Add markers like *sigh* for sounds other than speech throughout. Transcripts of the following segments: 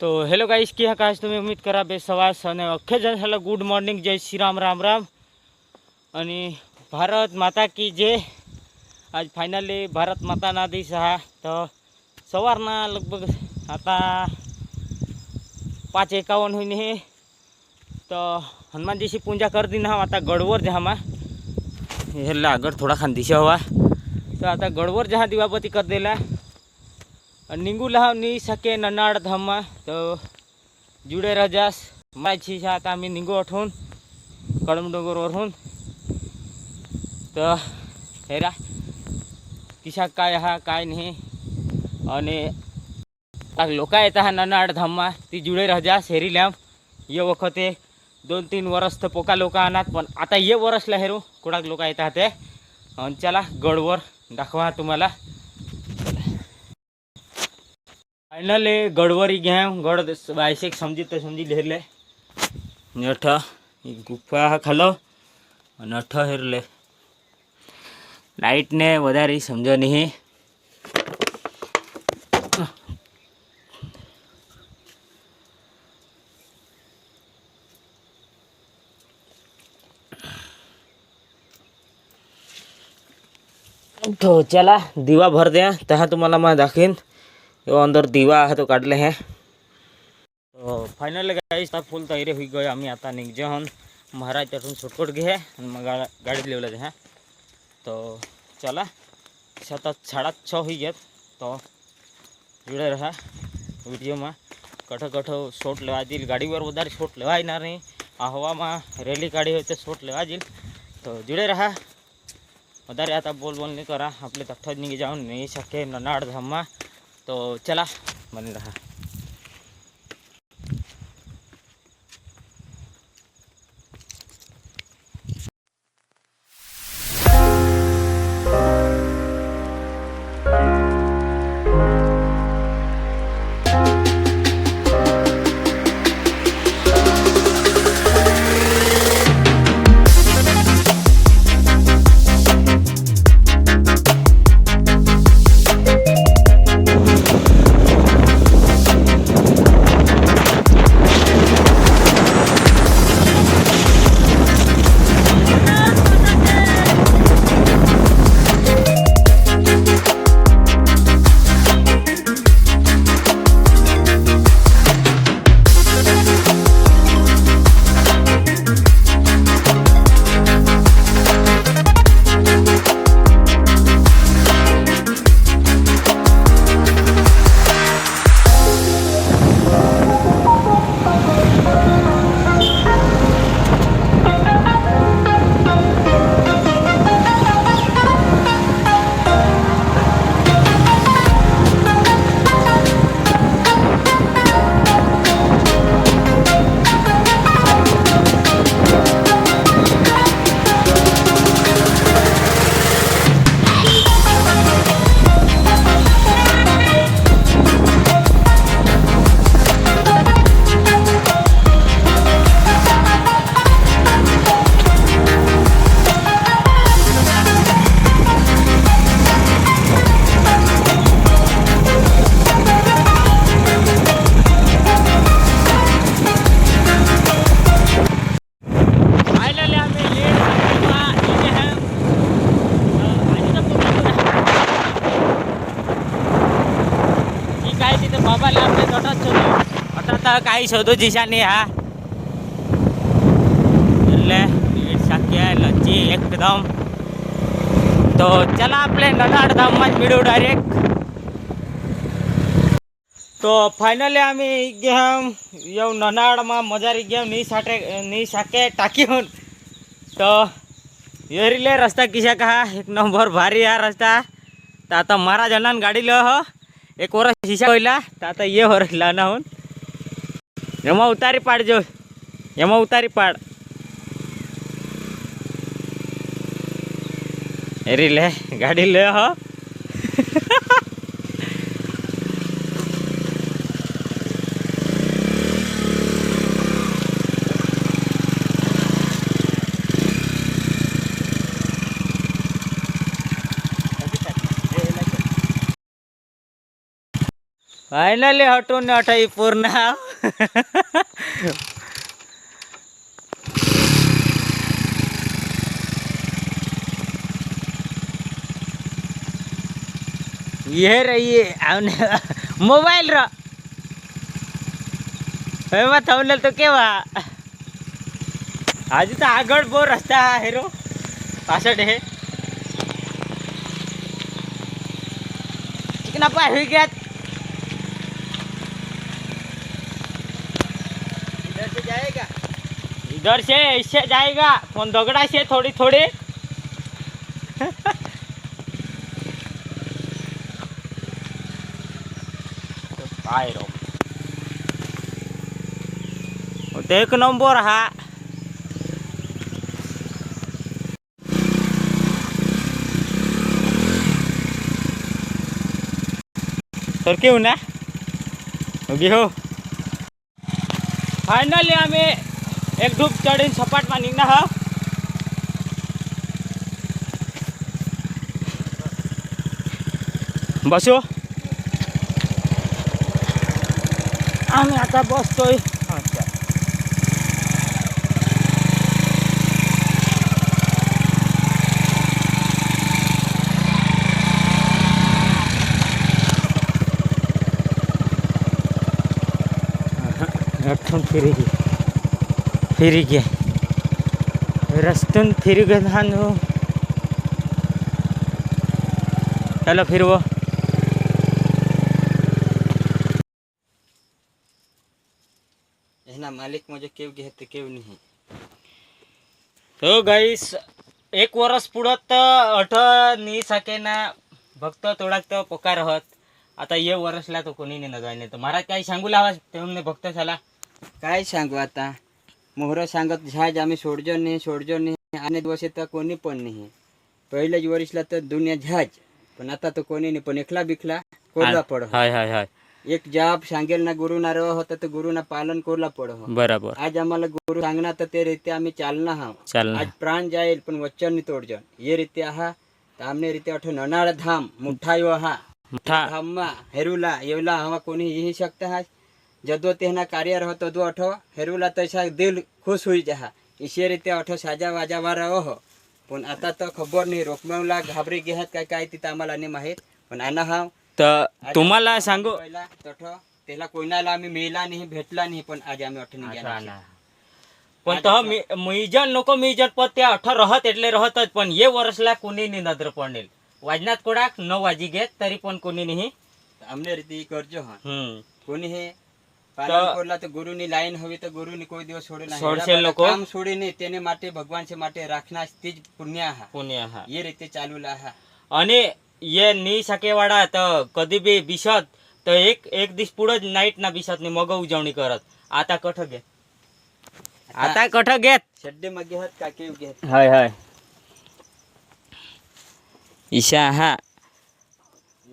તો હેલો ગાઈશ કે આકાશ તમે ઉમ્મીદ કરા બે સવાસ અને અખે જ હેલો, ગુડ મોર્નિંગ, જય શ્રી રામ રામ રામ. અને ભારત માતા કી જે આજ ફાઇનલી ભારત માતાના દિવસ હા, તો સવારના લગભગ હતા પાંચ એકાવન હોઈને તો હનુમાનજીથી પૂજા કરી દીના હતા ગળવર જહામાં એટલે આગળ થોડા ખાન દિશા હવા. તો હતા ગળવર જહા દીવાબતી કરી દેલા. નિંગુ नी सके ननाड ધામમાં तो जुडे रजास माझी आता आम्ही निघू आठवून कळमडोंगरवरून तर हेरा किशा काय हा काय नाही आणि लोक येत हा ननाड धम्मा ती जुडे रजास हेरी लॅम्प ये वखते दोन तीन वरस तर पोका लोक आणत पण आता ये वरसला हेरू कुडाक लोक येतात ते आणि चला गडवर दाखवा तुम्हाला फायनली गडवरी घ्या गड बायशेक समजी तर समजी लिहिले आणि अठ ही ગુફા ખાલો અને અઠ હેરલે લાઇટને વધારે સમજો નહીં तो चला दिवा भर द्या तहा तुम्हाला मग दाखवीन एवढं अंदर दिवा आहे तो काढले हे तो फायनल गाईस आता फुल तयारी होई गई आम्ही आता निघजे हन महाराज त्यातून शॉर्टकट घे आणि मग गा गाडीत लिवलं ते हा तो चला સતત સાડા છ હોઈ ગયા તો જોડે રહ્યા વિડીયોમાં કઠો કઠો શોટ લેવા જઈલ ગાડી પર વધારે શોટ લેવાય ના નહીં આ હવામાં રેલી કાઢી હોય તો શોટ લેવા જઈલ તો જોડે રહ્યા વધારે आता बोल बोल नाही करा आपले तठ्ठच निघी जाऊन नाही शक्य ननाड धाममा तो Todo chala maní. आई सोदो जिसा नी आ बोल ले साके लची एक दम तो चला प्ले ननाड दाम मडू डायरेक्ट तो फाइनली आम् गेम यो ननाड मा मजा री गेम नि साठे नि साके टाकी हुन तो एरी ले रास्ता किसा का एक नंबर भारी आ रास्ता ता तो मारा जानान गाड़ी लो हो एक वरस्या होईला ताता ये होर ला ना हुन એમાં ઉતારી પાડજો એમાં ઉતારી પાડ. એરી લે ગાડી લે હો. *laughs* फायनली हटून अठाई पूर्ण ये रहिए *laughs* मोबाइल रा એમાં થંબનેલ તો કેવા હજુ તો આગળ બહુ રસ્તા હેરો પાછળ હે ચીકના પા હોઈ ગયા जाएगा। इधर से, इससे जाएगा। फ़ोन दगड़ा से थोड़ी थोड़ी। पायरो एक नंबर हा। तर केऊ ना? उभी हो। ફાઇનલી અમે એક ડૂબ ચડીને સપાટમાં નીકળ્યા હા. બસો આમ આતા બસ તોય रस्त्यासून फिरी गे फिरी गे रस्त्यान फिरी गे लहान हो त्याला फिरव ना मालिक म्हणजे केव घेते केव नाही. हो गाईस एक वर्ष पुढत तर अठ नी सके ना भक्त तोडा तर पोकार हत. आता ये वरसला तो कोणी नाही जाय नाही तर मला काही सांगू लावा तेव्हा भक्त झाला काय सांगू आता? मोहर सांगत झाज आम्ही सोडजो नाही सोडजो नाही आणि दिवस तर कोणी पण नाही. पहिल्याच वर्षला तर दुनिया झाज पण आता तो कोणी नाही पण एकला बिकला कोरला पड हाय हाय हाय. एक जाप सांगेल ना गुरुना रह होता तर गुरुना पालन कोरला पड बरोबर. आज आम्हाला गुरु सांगणार तर ते रीते आम्ही चालना हा ना आज प्राण जाईल पण वचन नाही तोडजन. ये रीते आहा तर आमने रीते अठो ननाळ धाम मुठा यो हा मोठा. धाममा हेरुला येवला हवा कोणी यही शकता है जदो तेहना कार्य रहो तो दो अठो हेरुला तैसा दिल खुश हुई जहा इसे रीते अठो साजा वाजा वा रहो हो पण आता तर खबर नाही रोकमेवला घाबरी गेहात काय काय तिथं आम्हाला नाही माहीत पण आना हा तर तुम्हाला सांगू पहिला तठो त्याला कोणाला आम्ही मिळला नाही भेटला नाही पण आज आम्ही अठो अच्छा निघाला ना. पण तो मीजन नको मीजन पण ते अठरा रहत એટલે रहतच पण ये वर्षला कोणी नाही नजर पडलेल वाजनात कोडाक न वाजी घेत तरी पण कोणी नाही आमने रीती करजो हा हम्म कोणी हे પાલનપુરલા ગુરુની લાઈન હવે ગુરુની કોઈ દિવસ નહીં. તેને માટે ભગવાન માટે રાખના તે જ પુણ્યાહા. પુણ્યાહા. અને એ ની તો કદી બી બિશત એક એક દિવસ પૂરો જ નાઈટ ના બિશતની મગ ઉજવણી કરત. આતા કઠ ગે આતા કઠ ગેત છડ્ડે મગે હત કાકે ઉગે ઈશા હા.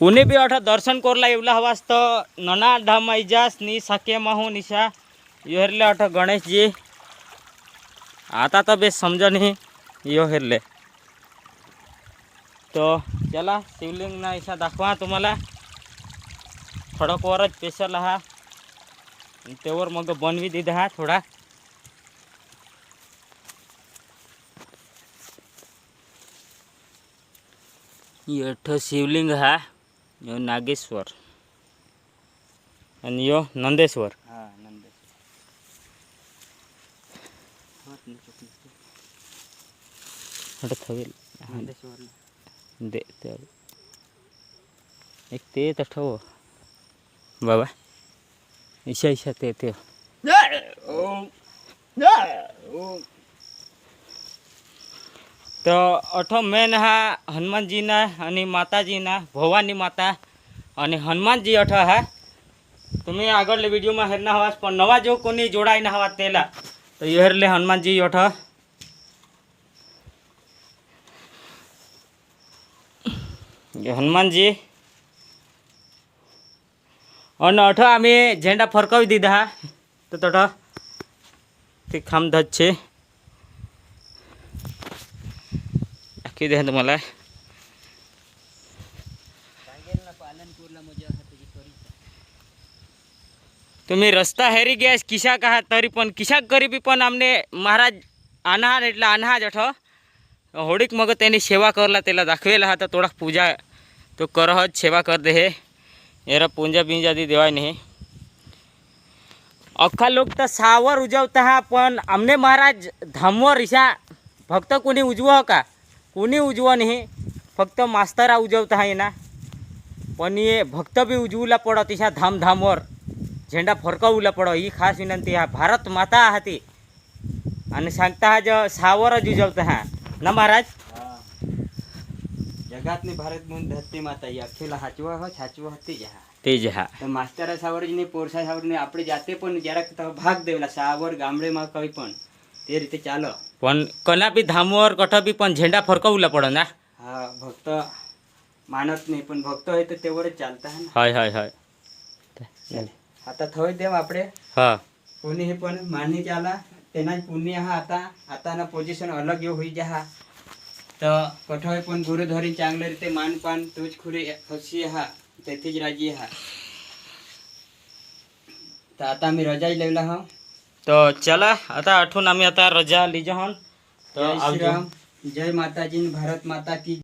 कुने भी अठ दर्शन कोरला येवला हवास तर नना ढाम ऐजास नि साके माहू निशा येरले अठ गणेशजी आता तो बेस समजणी यो हेरले तो चला शिवलिंग ना इशा दाखवा तुम्हारा थोडं कोरच स्पेशल हा त्यावर मग बनवी दिदा हा थोडा येठ शिवलिंग हा यो नागेश्वर। अन यो नंदेश्वर नंदेश्वर एक ते बाबा ईशा ईशा ते ते। તો અઠો મેન હા હનુમાનજીના અને માતાજીના, ભવાની માતા અને હનુમાનજી અઠ હા. તમે આગળ વિડીયોમાં હેરના હવાસ, પણ નવા જો કોની જોડાઈને હવા તેલા, તો હેરલે હનુમાનજી અઠ. હનુમાનજી. અને અઠ અમે ઝેંડા ફરકાવી દીધા તો તઠ તે ખામધજ છે. दाखवी दे तुम्हाला तुम्ही रस्ता हेरी गॅस किशा का तरी पण किशा गरीबी पण आमने महाराज अनाहार એટલે અનાજ અઠ હોડીક મગ તેની સેવા કરલા તેલા દાખવેલા હતા થોડાક પૂજા તો કરહ જ સેવા કર દે હે એરા પૂંજા બીંજા દી દેવાય નહીં અખ્ખા લોક તો સાવર ઉજવતા હા પણ અમને મહારાજ ધામો રીસા ફક્ત કોની ઉજવો કા કોની ઉજવો નહીં ફક્ત માસ્તરા ઉજવતા હા એના પણ એ ભક્ત બી ઉજવલા પડો તિશા ધામ ધામોર ઝેંડા ફરકાવલા પડો એ ખાસ વિનંતી હા ભારત માતા હતી અને सांगता હા જ સાવર જ ઉજવતા હા ના મહારાજ હા જગાતની ભારત મુન ધરતી માતા એ અખેલા સાચવા હોય સાચવા હતી જ હા તે જ હા તો માસ્તરા સાવરજીની પોરસા સાવરને આપણે જાતે પણ જરાક તો ભાગ દેવલા સાવર ગામડેમાં કઈ પણ તે રીતે ચાલો पण कणा बी धामवर कठ बी पण झेंडा फरकवला पडन ना हा भक्त मानत नाही पण भक्त आहे तर तेवढंच चालतं आहे ना? हय हय हय. आता थोय देव आपले हा. कोणी हे पण मान्य केला त्यांना पुण्य हा आता आता ना पोझिशन अलग येऊ होई हा तर कठोय पण गुरुधरी चांगले रीते मानपान तुझ खुरी हसी हा तेथीच राजी हा. तर आता मी रजाई लावला हा તો ચાલે હતા અઠું નામે હતા રજા લીજો હન તો જય માતાજી ભારત માતા કી